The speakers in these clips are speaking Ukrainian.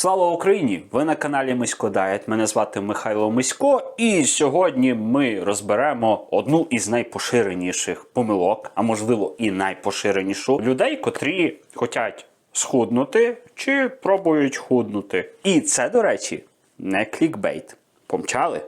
Слава Україні! Ви на каналі Мисько Дайет. Мене звати Михайло Мисько, і сьогодні ми розберемо одну із найпоширеніших помилок, а можливо і найпоширенішу людей, котрі хочуть схуднути чи пробують худнути. І це, до речі, не клікбейт. Помчали?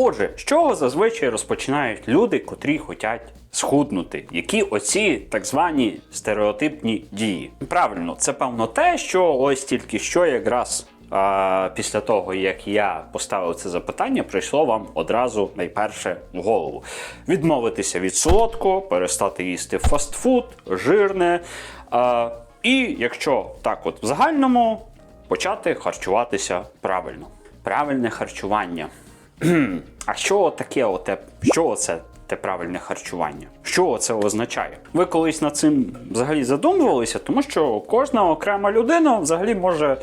Отже, з чого зазвичай розпочинають люди, котрі хочуть схуднути? Які оці так звані стереотипні дії? Правильно, це певно те, що ось тільки що якраз. А після того, як я поставив це запитання, прийшло вам одразу найперше в голову: відмовитися від солодкого, перестати їсти фастфуд, жирне. А, і якщо так, от в загальному, почати харчуватися правильно. Правильне харчування. А що таке оте, що це те правильне харчування? Що це означає? Ви колись над цим взагалі задумувалися, тому що кожна окрема людина взагалі може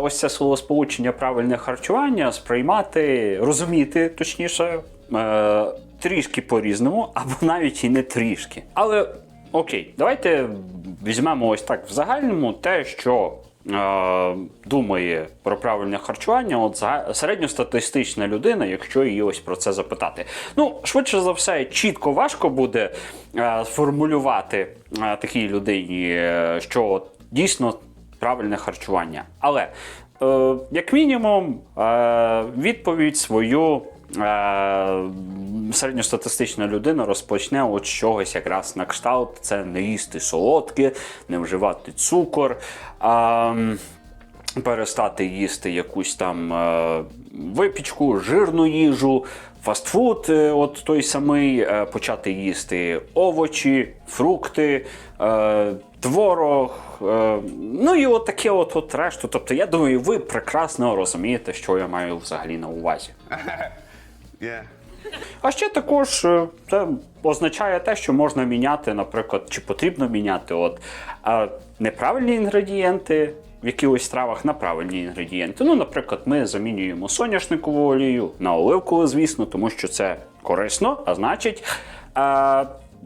ось це словосполучення правильне харчування сприймати, розуміти точніше. Е, Трішки по-різному, або навіть і не трішки. Але окей, давайте візьмемо ось так в загальному те, що думає про правильне харчування, от середньостатистична людина, якщо її ось про це запитати. Ну, швидше за все, чітко важко буде е, сформулювати е, такій людині, е, що дійсно правильне харчування. Але, е, як мінімум, е, відповідь свою. Е, середньостатистична людина розпочне от чогось якраз на кшталт. Це не їсти солодке, не вживати цукор. А, перестати їсти якусь там е, випічку, жирну їжу, фастфуд, е, от той самий, почати їсти овочі, фрукти, творог. Ну і от таке от, от решту. Тобто, я думаю, ви прекрасно розумієте, що я маю взагалі на увазі. А ще також е, це означає те, що можна міняти, наприклад, чи потрібно міняти от, е, неправильні інгредієнти в якихось стравах на правильні інгредієнти. Ну, наприклад, ми замінюємо соняшникову олію на оливкову, звісно, тому що це корисно, а значить.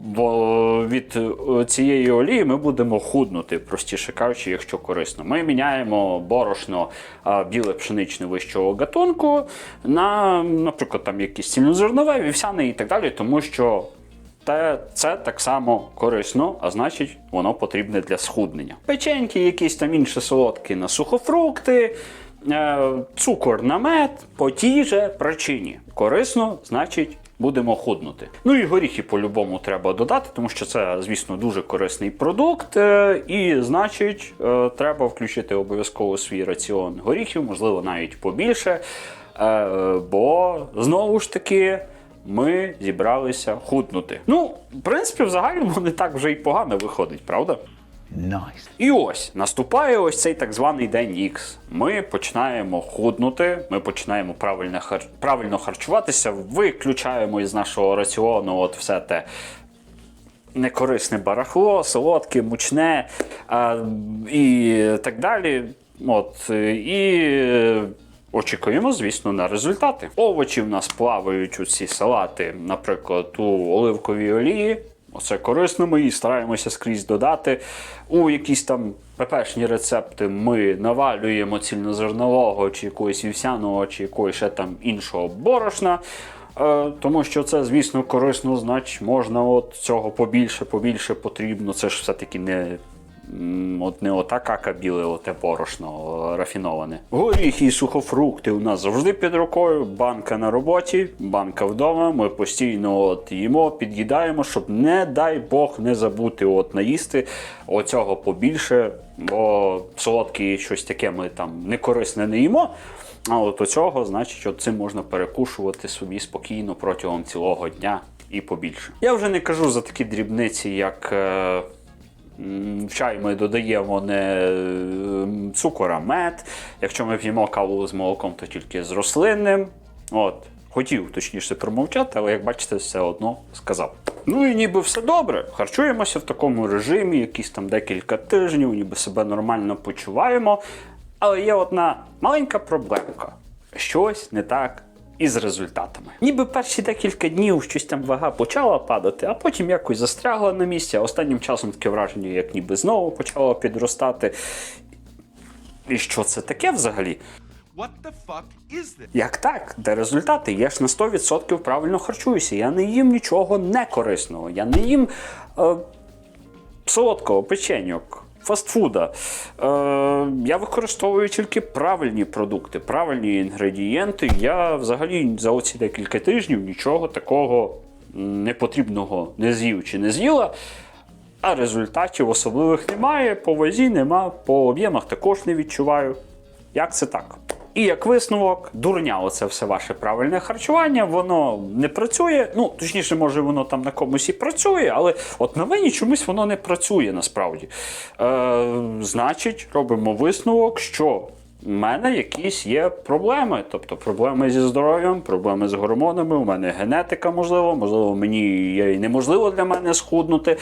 Бо від е, цієї олії ми будемо худнути, простіше кажучи, якщо корисно. Ми міняємо борошно біле пшеничне вищого гатунку на, наприклад, там якісь цільнозернове, вівсяне і так далі, тому що те, це так само корисно, а значить, воно потрібне для схуднення. Печеньки, якісь там інші солодкі на сухофрукти. е, Цукор на мед по тій же причині. Корисно, значить, будемо худнути. Ну і горіхи по-любому треба додати, тому що це, звісно, дуже корисний продукт. е, І, значить, е, треба включити обов'язково свій раціон горіхів, можливо, навіть побільше. е, Бо знову ж таки. Ми зібралися худнути. Ну, в принципі, в загальному не так вже й погано виходить, правда? Nice. І ось наступає ось цей так званий день Х. Ми починаємо худнути, ми починаємо правильно, хар... правильно харчуватися, виключаємо із нашого раціону от все те. Некорисне барахло, солодке, мучне а, і так далі. От, і очікуємо, звісно, на результати. Овочі в нас плавають у ці салати, наприклад, у оливковій олії. Оце корисно, ми і стараємося скрізь додати. У якісь там ППшні рецепти ми навалюємо цільнозернового чи якогось вівсяного, чи якогось ще там іншого борошна. Е, Тому що це, звісно, корисно, значить можна от цього побільше, побільше потрібно. Це ж все-таки не, от не ота кака біле, оте борошно е, рафіноване. Горіхи і сухофрукти у нас завжди під рукою. Банка на роботі, банка вдома. Ми постійно от їмо, під'їдаємо, щоб не дай Бог не забути от наїсти оцього побільше, бо солодкі щось таке ми там некорисне не їмо. А от оцього, значить, от цим можна перекушувати собі спокійно протягом цілого дня і побільше. Я вже не кажу за такі дрібниці, як е, в чай ми додаємо не е, цукор, а мед. Якщо ми п'ємо каву з молоком, то тільки з рослинним. От. Хотів точніше промовчати, але як бачите, все одно сказав. Ну і ніби все добре. Харчуємося в такому режимі, якісь там декілька тижнів, ніби себе нормально почуваємо. Але є одна маленька проблемка. Щось не так із результатами. Ніби перші декілька днів щось там вага почала падати, а потім якось застрягла на місці. А останнім часом таке враження, як ніби знову почала підростати. І що це таке взагалі? What the fuck is this? Як так? Де результати? Я ж на 100% правильно харчуюся. Я не їм нічого некорисного. Я не їм е, солодкого печеньок, фастфуда. Е, я використовую тільки правильні продукти, правильні інгредієнти. Я взагалі за оці декілька тижнів нічого такого непотрібного не з'їв чи не з'їла. А результатів особливих немає, по вазі нема, по об'ємах також не відчуваю. Як це так? І як висновок, дурня, оце все ваше правильне харчування, воно не працює. Ну, точніше, може, воно там на комусь і працює, але от на мені чомусь воно не працює насправді. Е, значить, робимо висновок, що в мене якісь є проблеми. Тобто проблеми зі здоров'ям, проблеми з гормонами, у мене генетика, можливо, можливо, мені є і неможливо для мене схуднути.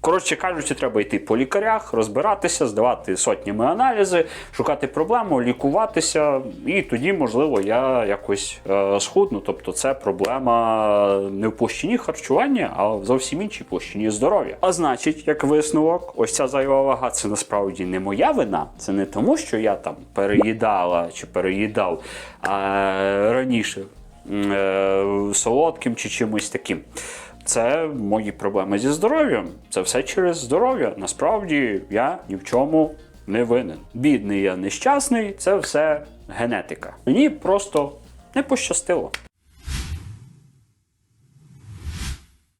Коротше кажучи, треба йти по лікарях, розбиратися, здавати сотнями аналізи, шукати проблему, лікуватися, і тоді, можливо, я якось е, схудну. Тобто, це проблема не в площині харчування, а в зовсім іншій площині здоров'я. А значить, як висновок, ось ця зайва вага це насправді не моя вина. Це не тому, що я там переїдала чи переїдав а, раніше е, солодким чи чимось таким. Це мої проблеми зі здоров'ям. Це все через здоров'я. Насправді я ні в чому не винен. Бідний я нещасний, це все генетика. Мені просто не пощастило.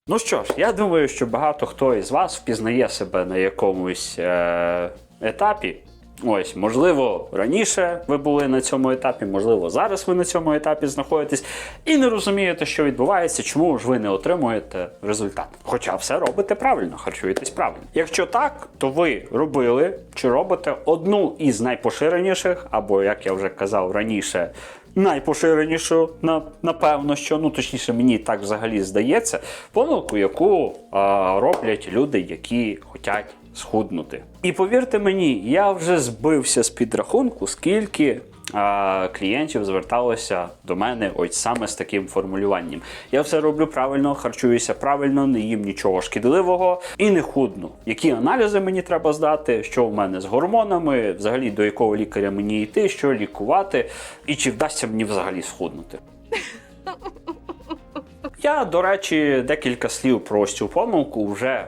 Ну що ж, я думаю, що багато хто із вас впізнає себе на якомусь е- етапі. Ось, можливо, раніше ви були на цьому етапі, можливо, зараз ви на цьому етапі знаходитесь і не розумієте, що відбувається, чому ж ви не отримуєте результат. Хоча все робите правильно, харчуєтесь правильно. Якщо так, то ви робили чи робите одну із найпоширеніших, або як я вже казав раніше, найпоширенішу, напевно, що ну точніше, мені так взагалі здається, помилку, яку а, роблять люди, які хочуть схуднути. І повірте мені, я вже збився з підрахунку, скільки. а, Клієнтів зверталося до мене ось саме з таким формулюванням. Я все роблю правильно, харчуюся правильно, не їм нічого шкідливого і не худну. Які аналізи мені треба здати, що в мене з гормонами, взагалі до якого лікаря мені йти, що лікувати, і чи вдасться мені взагалі схуднути. Я, до речі, декілька слів про цю помилку вже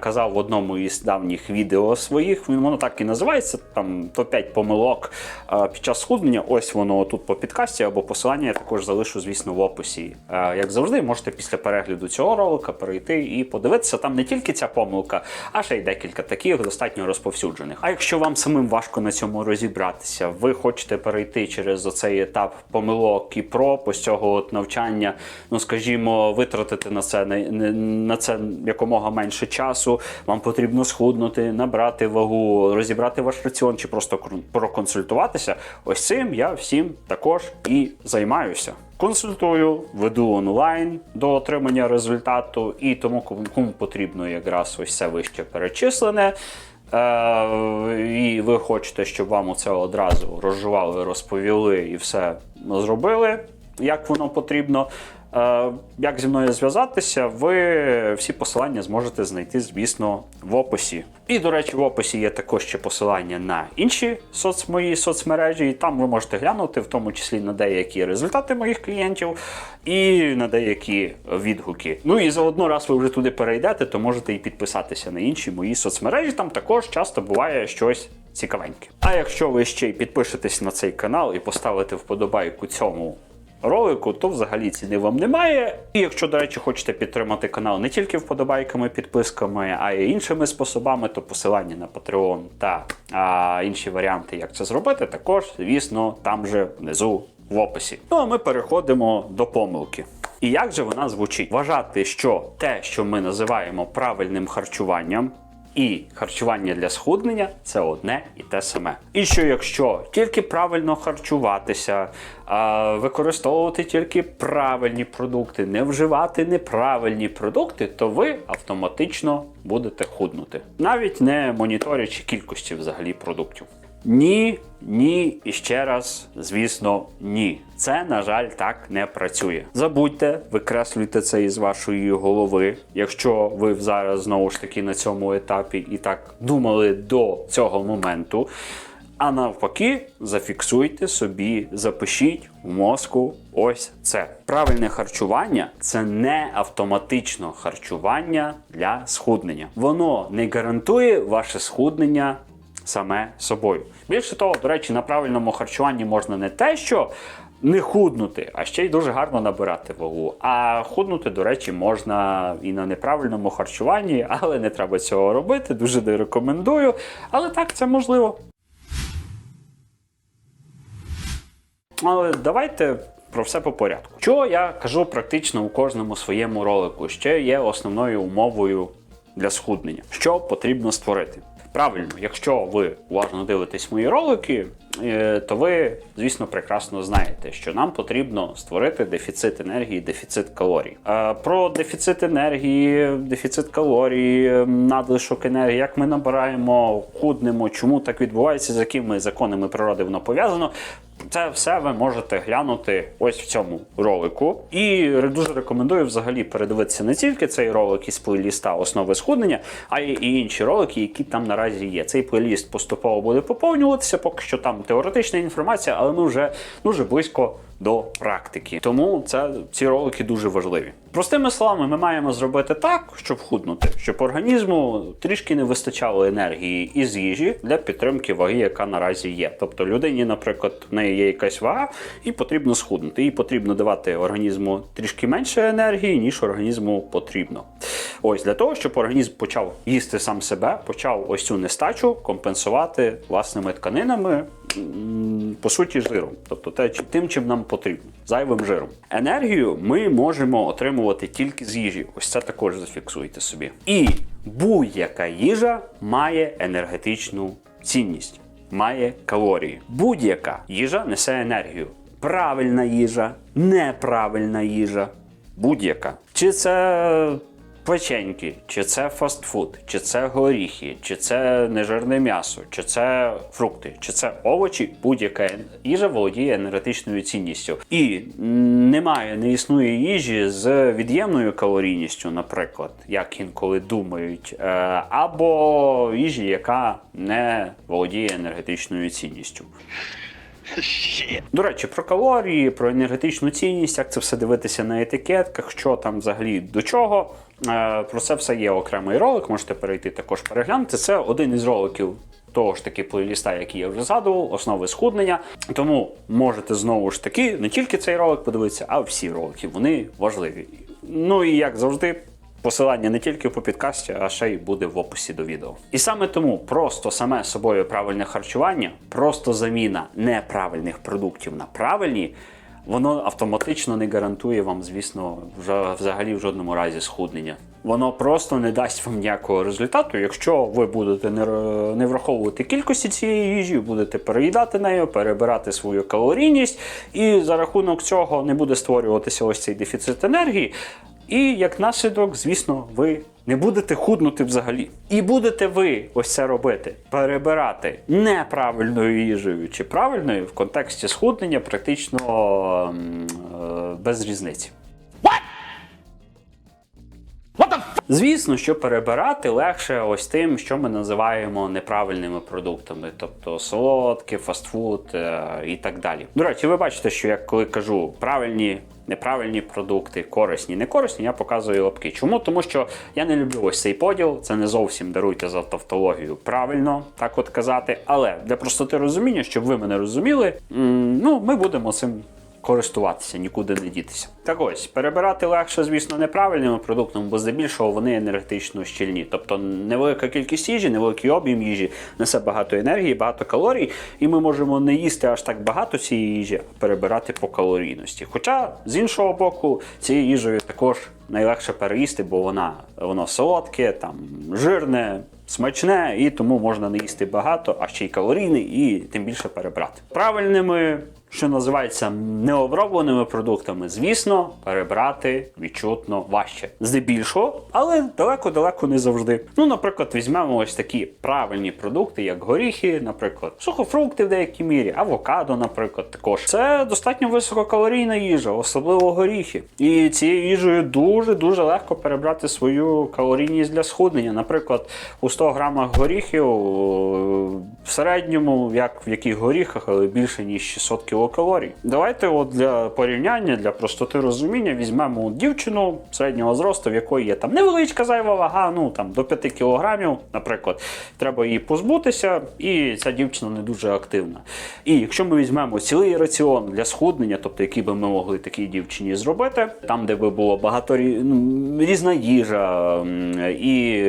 казав в одному із давніх відео своїх. Він Воно так і називається. Там топ-5 помилок е, під час схуднення. Ось воно тут по підкасті або посилання я також залишу, звісно, в описі. Е, Як завжди, можете після перегляду цього ролика перейти і подивитися. Там не тільки ця помилка, а ще й декілька таких достатньо розповсюджених. А якщо вам самим важко на цьому розібратися, ви хочете перейти через оцей етап помилок і проб, ось цього от навчання, ну скажімо, витратити на це на це якомога менше часу. Вам потрібно схуднути, набрати вагу, розібрати ваш раціон чи просто проконсультуватися. Ось цим я всім також і займаюся. Консультую, веду онлайн до отримання результату, і тому кому кому потрібно якраз ось це вище перечислене. Е, і ви хочете, щоб вам оце одразу розжували, розповіли і все зробили, як воно потрібно. Е, Як зі мною зв'язатися, ви всі посилання зможете знайти, звісно, в описі. І, до речі, в описі є також ще посилання на інші соц... мої соцмережі, і там ви можете глянути, в тому числі на деякі результати моїх клієнтів і на деякі відгуки. Ну і заодно, раз ви вже туди перейдете, то можете і підписатися на інші мої соцмережі. Там також часто буває щось цікавеньке. А якщо ви ще й підпишетесь на цей канал і поставите вподобайку цьому ролику, то взагалі ціни вам немає. І якщо, до речі, хочете підтримати канал не тільки вподобайками, підписками, а й іншими способами, то посилання на Patreon та а, інші варіанти, як це зробити, також, звісно, там же внизу в описі. Ну а ми переходимо до помилки. І як же вона звучить? Вважати, що те, що ми називаємо правильним харчуванням, і харчування для схуднення це одне і те саме. І що якщо тільки правильно харчуватися, використовувати тільки правильні продукти, не вживати неправильні продукти, то ви автоматично будете худнути, навіть не моніторячи кількості взагалі продуктів. Ні, ні і ще раз, звісно, ні. Це, на жаль, так не працює. Забудьте, викреслюйте це із вашої голови. Якщо ви зараз знову ж таки на цьому етапі і так думали до цього моменту. А навпаки, зафіксуйте собі, запишіть в мозку ось це. Правильне харчування це не автоматично харчування для схуднення. Воно не гарантує ваше схуднення саме собою. Більше того, до речі, на правильному харчуванні можна не те, що не худнути, а ще й дуже гарно набирати вагу. А худнути, до речі, можна і на неправильному харчуванні, але не треба цього робити. Дуже не рекомендую. Але так, це можливо. Але давайте про все по порядку. Що я кажу практично у кожному своєму ролику, що є основною умовою для схуднення, що потрібно створити. Правильно, якщо ви уважно дивитесь мої ролики, е, то ви, звісно, прекрасно знаєте, що нам потрібно створити дефіцит енергії, дефіцит калорій. Про дефіцит енергії, дефіцит калорій, е, надлишок енергії, як ми набираємо, худнемо, чому так відбувається, з якими законами природи воно пов'язано. Це все ви можете глянути ось в цьому ролику. І дуже рекомендую взагалі передивитися не тільки цей ролик із плейліста основи схуднення, а й і інші ролики, які там наразі є. Цей плейліст поступово буде поповнюватися, поки що там теоретична інформація, але ми вже дуже близько до практики. Тому це ці ролики дуже важливі. Простими словами, ми маємо зробити так, щоб худнути, щоб організму трішки не вистачало енергії із їжі для підтримки ваги, яка наразі є. Тобто людині, наприклад, в неї є якась вага, і потрібно схуднути. Їй потрібно давати організму трішки менше енергії, ніж організму потрібно. Ось для того, щоб організм почав їсти сам себе, почав ось цю нестачу компенсувати власними тканинами, по суті, жиром, тобто те, тим, чим нам потрібно, зайвим жиром. Енергію ми можемо отримувати тільки з їжі. Ось це також зафіксуйте собі. І будь-яка їжа має енергетичну цінність, має калорії. Будь-яка їжа несе енергію. Правильна їжа, неправильна їжа, будь-яка. Чи це печеньки, чи це фастфуд, чи це горіхи, чи це нежирне м'ясо, чи це фрукти, чи це овочі, будь-яка їжа володіє енергетичною цінністю. І немає, не існує їжі з від'ємною калорійністю, наприклад, як інколи думають, е, або їжі, яка не володіє енергетичною цінністю. До речі, про калорії, про енергетичну цінність, як це все дивитися на етикетках, що там взагалі до чого. Е, Про це все є окремий ролик, можете перейти також переглянути. Це один із роликів того ж таки плейліста, який я вже згадував, основи схуднення. Тому можете знову ж таки не тільки цей ролик подивитися, а всі ролики. Вони важливі. Ну і як завжди. Посилання не тільки по підкасті, а ще й буде в описі до відео. І саме тому просто саме собою правильне харчування, просто заміна неправильних продуктів на правильні, воно автоматично не гарантує вам, звісно, вже взагалі в жодному разі схуднення. Воно просто не дасть вам ніякого результату, якщо ви будете не, враховувати кількості цієї їжі, будете переїдати нею, перебирати свою калорійність, і за рахунок цього не буде створюватися ось цей дефіцит енергії. І як наслідок, звісно, ви не будете худнути взагалі. І будете ви ось це робити, перебирати неправильною їжею чи правильною в контексті схуднення практично е, без різниці. Звісно, що перебирати легше ось тим, що ми називаємо неправильними продуктами, тобто солодке, фастфуд е, і так далі. До речі, ви бачите, що я коли кажу правильні. Неправильні продукти, корисні, не корисні, я показую лапки. Чому? Тому що я не люблю ось цей поділ, це не зовсім даруйте за тавтологію правильно так от казати. Але для простоти розуміння, щоб ви мене розуміли, ну ми будемо цим користуватися, нікуди не дітися. Так ось, перебирати легше, звісно, неправильними продуктами, бо здебільшого вони енергетично щільні. Тобто невелика кількість їжі, невеликий об'єм їжі несе багато енергії, багато калорій, і ми можемо не їсти аж так багато цієї їжі, а перебирати по калорійності. Хоча, з іншого боку, цією їжею також найлегше переїсти, бо вона воно солодке, там жирне. Смачне, і тому можна не їсти багато, а ще й калорійне, і тим більше перебрати. Правильними що називається необробленими продуктами, звісно, перебрати відчутно важче. Здебільшого, але далеко-далеко не завжди. Ну, наприклад, візьмемо ось такі правильні продукти, як горіхи, наприклад, сухофрукти в деякій мірі, авокадо, наприклад, також. Це достатньо висококалорійна їжа, особливо горіхи. І цією їжею дуже дуже легко перебрати свою калорійність для схуднення. Наприклад, у 100 грамах горіхів в середньому, як в яких горіхах, але більше ніж 600 кілокалорій. Давайте от для порівняння, для простоти розуміння, візьмемо дівчину середнього зросту, в якої є там невеличка зайва вага, ну там до 5 кілограмів, наприклад, треба її позбутися, і ця дівчина не дуже активна. І якщо ми візьмемо цілий раціон для схуднення, тобто який би ми могли такій дівчині зробити, там, де би було багато ну, різна їжа, і,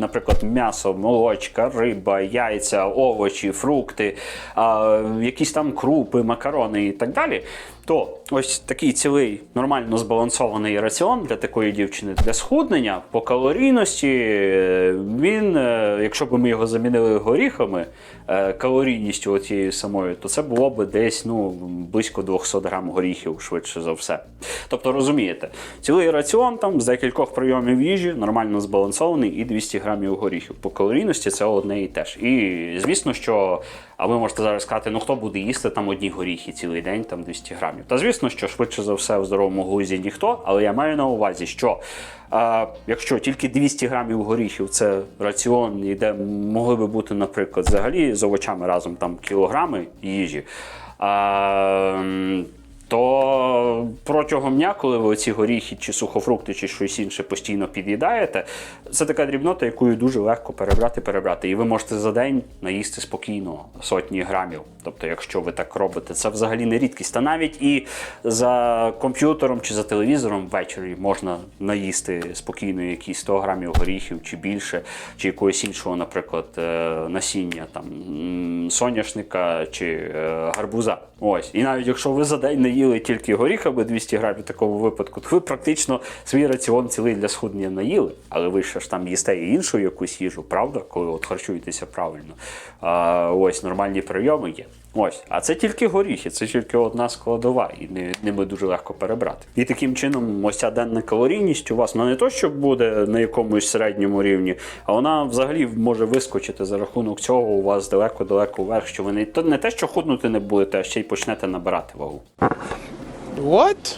наприклад, м'ясо, молочка, риба, яйця, овочі, фрукти, якісь там крупи, макарони і так далі. То ось такий цілий нормально збалансований раціон для такої дівчини для схуднення по калорійності. Він, е, якщо б ми його замінили горіхами, е, калорійністю оцією самою, то це було б десь ну, близько 200 грам горіхів, швидше за все. Тобто, розумієте, цілий раціон там з декількох прийомів їжі нормально збалансований і 200 грамів горіхів. По калорійності це одне і те ж. І звісно, що. А ви можете зараз сказати, ну хто буде їсти там одні горіхи цілий день, там 200 грамів. Та звісно, що швидше за все в здоровому глузі ніхто, але я маю на увазі, що е, якщо тільки 200 грамів горіхів це раціон, і де могли би бути, наприклад, взагалі з овочами разом там кілограми їжі. Е, то протягом дня, коли ви ці горіхи чи сухофрукти, чи щось інше постійно під'їдаєте, це така дрібнота, якою дуже легко перебрати, перебрати. І ви можете за день наїсти спокійно сотні грамів. Тобто, якщо ви так робите, це взагалі не рідкість. Та навіть і за комп'ютером чи за телевізором ввечері можна наїсти спокійно якісь 100 грамів горіхів чи більше, чи якогось іншого, наприклад, е, насіння там соняшника чи е, гарбуза. Ось. І навіть якщо ви за день не їли тільки горіхами 200 грамів в такому випадку, то ви практично свій раціон цілий для схуднення наїли, але ви ще ж там їсте і іншу якусь їжу, правда, коли от харчуєтеся правильно. А, ось нормальні прийоми є. Ось, а це тільки горіхи, це тільки одна складова, і не- ними дуже легко перебрати. І таким чином, ось ця денна калорійність у вас вона не то, що буде на якомусь середньому рівні, а вона взагалі може вискочити за рахунок цього у вас далеко-далеко вверх, що ви не, то не те, що худнути не будете, а ще й почнете набирати вагу. What?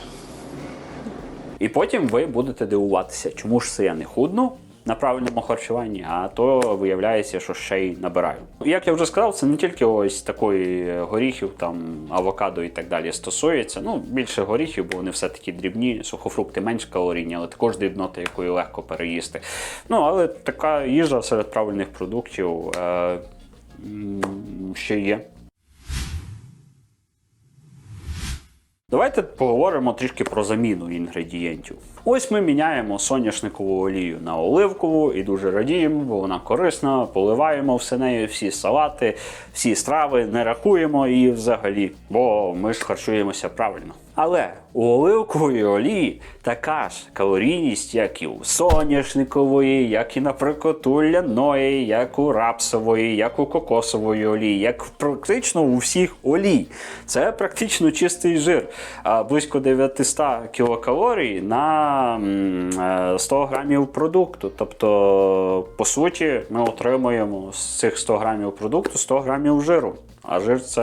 І потім ви будете дивуватися, чому ж це я не худну на правильному харчуванні, а то виявляється, що ще й набираю. Як я вже сказав, це не тільки ось такої горіхів, там авокадо і так далі стосується. Ну, більше горіхів, бо вони все-таки дрібні, сухофрукти менш калорійні, але також дрібнота, якою легко переїсти. Ну, але така їжа серед правильних продуктів е, ще є. Давайте поговоримо трішки про заміну інгредієнтів. Ось ми міняємо соняшникову олію на оливкову і дуже радіємо, бо вона корисна, поливаємо все нею, всі салати, всі страви, не рахуємо її взагалі, бо ми ж харчуємося правильно. Але у оливкової олії така ж калорійність, як і у соняшникової, як і, наприклад, у ляної, як у рапсової, як у кокосової олії, як практично у всіх олій. Це практично чистий жир. Близько 900 кілокалорій на м, е, 100 грамів продукту. Тобто, по суті, ми отримуємо з цих 100 грамів продукту 100 грамів жиру. А жир це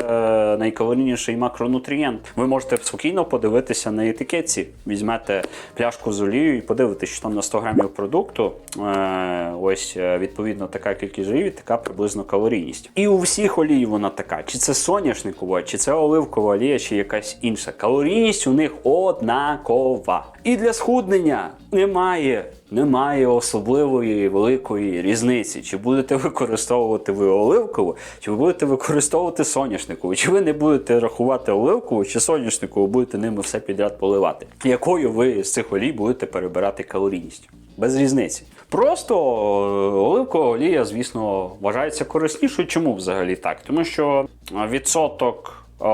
найкалорійніший макронутрієнт. Ви можете спокійно подивитися на етикетці. Візьмете пляшку з олією і подивитися, що там на 100 грамів продукту. Е, ось е, відповідно така кількість жирів, така приблизно калорійність. І у всіх олій вона така: чи це соняшникова, чи це оливкова олія, чи якась інша. Калорійність у них однакова. І для схуднення немає. Немає особливої великої різниці, чи будете використовувати ви оливкову, чи ви будете використовувати соняшникову, чи ви не будете рахувати оливкову чи соняшникову, будете ними все підряд поливати. Якою ви з цих олій будете перебирати калорійність? Без різниці. Просто е, оливкова олія, звісно, вважається кориснішою. Чому взагалі так? Тому що е, відсоток е,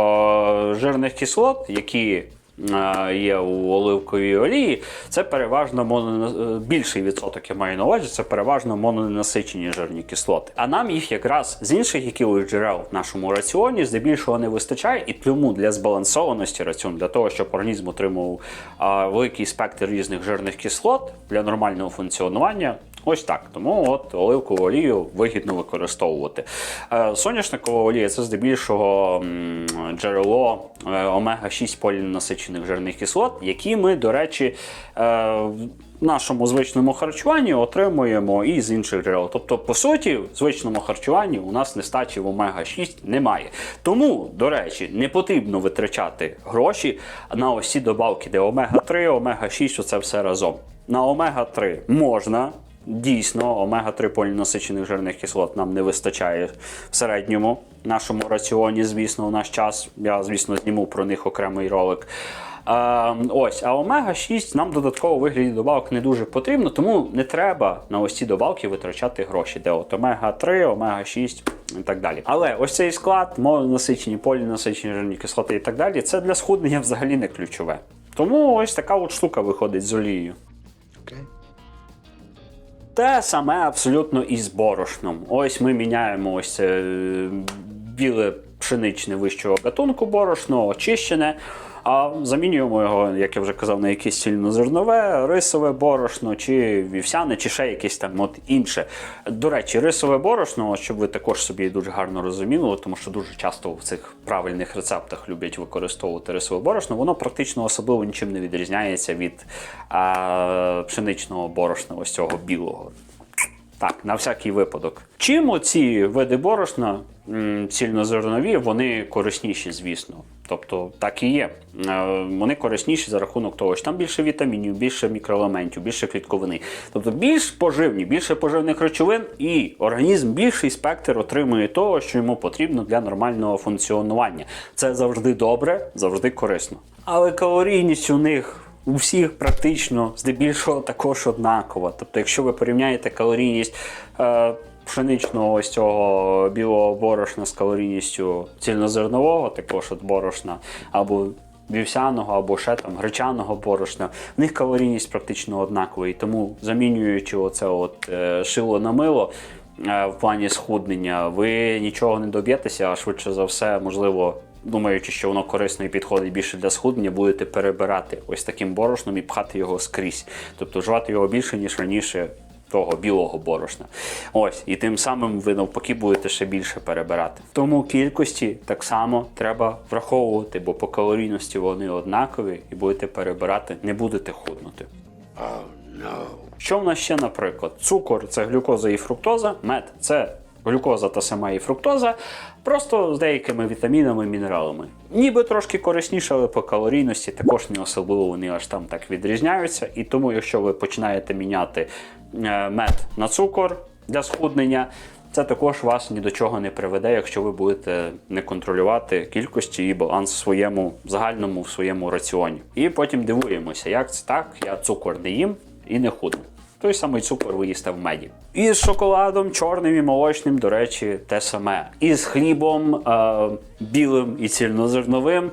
жирних кислот, які є у оливковій олії, це переважно моно... е, більший відсоток, я маю на увазі, це переважно мононасичені жирні кислоти. А нам їх якраз з інших якихось джерел в нашому раціоні здебільшого не вистачає, і тому для збалансованості раціону, для того, щоб організм отримував великий спектр різних жирних кислот для нормального функціонування. Ось так. Тому от оливкову олію вигідно використовувати. Е, Соняшникова олія це здебільшого джерело е, омега-6 полінасичених жирних кислот, які ми, до речі, е, в нашому звичному харчуванні отримуємо і з інших джерел. Тобто, по суті, в звичному харчуванні у нас нестачі в омега-6 немає. Тому, до речі, не потрібно витрачати гроші на ось добавки, де омега-3, омега-6, оце все разом. На омега-3 можна. Дійсно, омега-3 полінасичених жирних кислот нам не вистачає в середньому нашому раціоні, звісно, у наш час. Я, звісно, зніму про них окремий ролик. Е, ось, а омега-6 нам додатково вигляді добавок не дуже потрібно, тому не треба на ось ці добавки витрачати гроші, де от омега-3, омега-6 і так далі. Але ось цей склад, мононасичені, полінасичені жирні кислоти і так далі, це для схуднення взагалі не ключове. Тому ось така от штука виходить з олією. Okay. Те саме абсолютно і з борошном. Ось ми міняємо ось це е, біле пшеничне вищого гатунку борошно, очищене. А замінюємо його, як я вже казав, на якесь цільнозернове, рисове борошно, чи вівсяне, чи ще якесь там от інше. До речі, рисове борошно, щоб ви також собі дуже гарно розуміли, тому що дуже часто в цих правильних рецептах люблять використовувати рисове борошно, воно практично особливо нічим не відрізняється від а, пшеничного борошна, ось цього білого. Так, на всякий випадок. Чим оці види борошна цільнозернові, вони корисніші, звісно. Тобто так і є. Е, Вони корисніші за рахунок того, що там більше вітамінів, більше мікроелементів, більше клітковини. Тобто більш поживні, більше поживних речовин, і організм більший спектр отримує того, що йому потрібно для нормального функціонування. Це завжди добре, завжди корисно. Але калорійність у них у всіх практично здебільшого також однакова. Тобто, якщо ви порівняєте калорійність е, пшеничного ось цього білого борошна з калорійністю цільнозернового, також от борошна, або вівсяного, або ще там гречаного борошна, в них калорійність практично однакова. І тому замінюючи оце от е, шило на мило. е, В плані схуднення ви нічого не доб'єтеся, а швидше за все, можливо, думаючи, що воно корисно і підходить більше для схуднення, будете перебирати ось таким борошном і пхати його скрізь. Тобто вживати його більше, ніж раніше того білого борошна. Ось, і тим самим ви навпаки будете ще більше перебирати. Тому кількості так само треба враховувати, бо по калорійності вони однакові, і будете перебирати, не будете худнути. Що в нас ще, наприклад? Цукор це глюкоза і фруктоза, мед це глюкоза та сама і фруктоза, просто з деякими вітамінами, мінералами. Ніби трошки корисніше, але по калорійності також не особливо вони аж там так відрізняються. І тому, якщо ви починаєте міняти е, мед на цукор для схуднення, це також вас ні до чого не приведе, якщо ви будете не контролювати кількості і баланс в своєму загальному в своєму раціоні. І потім дивуємося, як це так, я цукор не їм і не худну. Той самий цукор виїсте в меді. І з шоколадом, чорним і молочним, до речі, те саме. І з хлібом е, білим і цільнозерновим.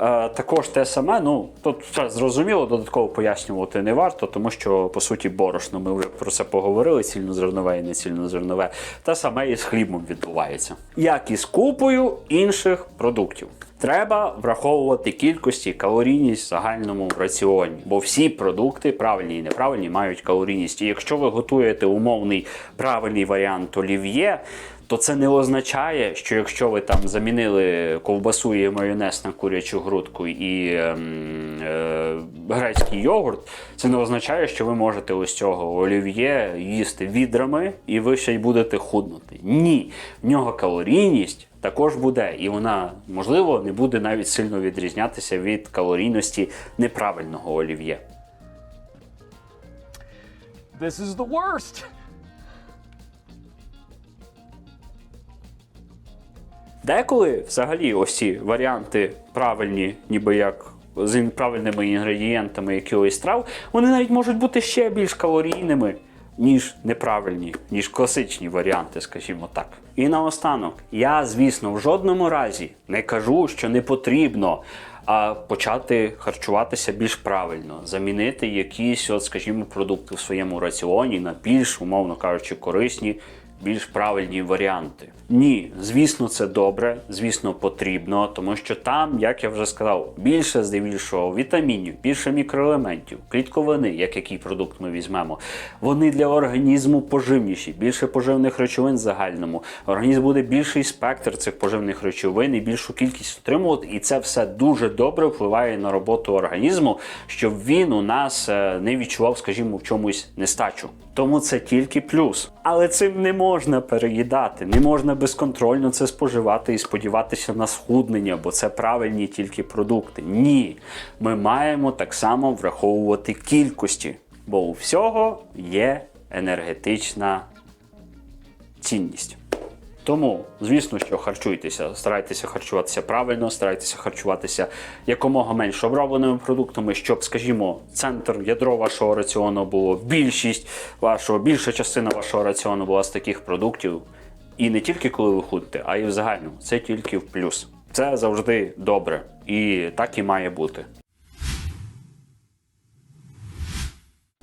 Е, також те саме, ну тут все зрозуміло, додатково пояснювати не варто, тому що по суті борошно, ми вже про це поговорили, цільнозернове і не цільнозернове. Те саме і з хлібом відбувається. Як і з купою інших продуктів. Треба враховувати кількості, калорійність в загальному раціоні, бо всі продукти, правильні і неправильні, мають калорійність. І якщо ви готуєте умовний правильний варіант олів'є, то це не означає, що якщо ви там замінили ковбасу і майонез на курячу грудку і ем, е, грецький йогурт, це не означає, що ви можете ось цього олів'є їсти відрами і ви ще й будете худнути. Ні, в нього калорійність. Також буде, і вона, можливо, не буде навіть сильно відрізнятися від калорійності неправильного олів'є. This is the worst. Деколи взагалі ось ці варіанти правильні, ніби як з правильними інгредієнтами якихось страв, вони навіть можуть бути ще більш калорійними, ніж неправильні, ніж класичні варіанти, скажімо так. І наостанок, я, звісно, в жодному разі не кажу, що не потрібно а почати харчуватися більш правильно, замінити якісь, от, скажімо, продукти в своєму раціоні на більш, умовно кажучи, корисні, більш правильні варіанти. Ні, звісно, це добре, звісно, потрібно, тому що там, як я вже сказав, більше здебільшого вітамінів, більше мікроелементів, клітковини, як який продукт ми візьмемо, вони для організму поживніші, більше поживних речовин в загальному. Організм буде більший спектр цих поживних речовин і більшу кількість отримувати, і це все дуже добре впливає на роботу організму, щоб він у нас е, не відчував, скажімо, в чомусь нестачу. Тому це тільки плюс. Але цим не можна переїдати, не можна безконтрольно це споживати і сподіватися на схуднення, бо це правильні тільки продукти. Ні, ми маємо так само враховувати кількості, бо у всього є енергетична цінність. Тому, звісно, що харчуйтеся, старайтеся харчуватися правильно, старайтеся харчуватися якомога менш обробленими продуктами, щоб, скажімо, центр ядро вашого раціону було більшість вашого, більша частина вашого раціону була з таких продуктів. І не тільки коли ви худите, а й в загальному. Це тільки в плюс. Це завжди добре. І так і має бути.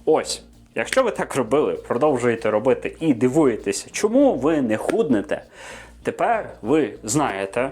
Ось, якщо ви так робили, продовжуєте робити і дивуєтеся, чому ви не худнете, тепер ви знаєте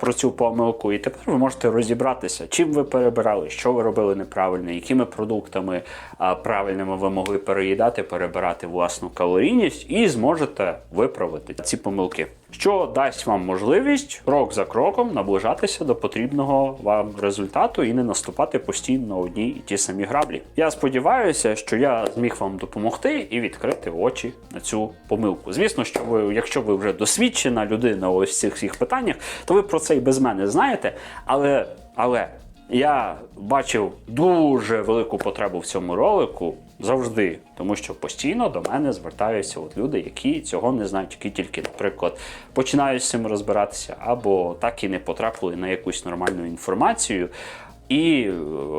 про цю помилку, і тепер ви можете розібратися, чим ви перебирали, що ви робили неправильно, якими продуктами е, правильними ви могли переїдати, перебирати власну калорійність, і зможете виправити ці помилки. Що дасть вам можливість крок за кроком наближатися до потрібного вам результату і не наступати постійно на одні і ті самі граблі. Я сподіваюся, що я зміг вам допомогти і відкрити очі на цю помилку. Звісно, що ви, якщо ви вже досвідчена людина ось цих всіх питаннях, то ви про це і без мене знаєте. Але, але я бачив дуже велику потребу в цьому ролику завжди, тому що постійно до мене звертаються от люди, які цього не знають, які тільки, наприклад, починають з цим розбиратися, або так і не потрапили на якусь нормальну інформацію. І е,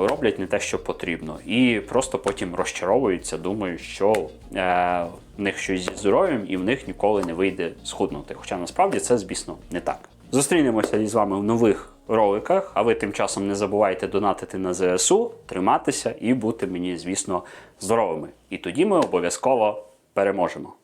роблять не те, що потрібно, і просто потім розчаровуються, думають, що е, в них щось зі здоров'ям і в них ніколи не вийде схуднути. Хоча насправді це, звісно, не так. Зустрінемося із вами в нових роликах. А ви тим часом не забувайте донатити на ЗСУ, триматися і бути мені, звісно, здоровими. І тоді ми обов'язково переможемо.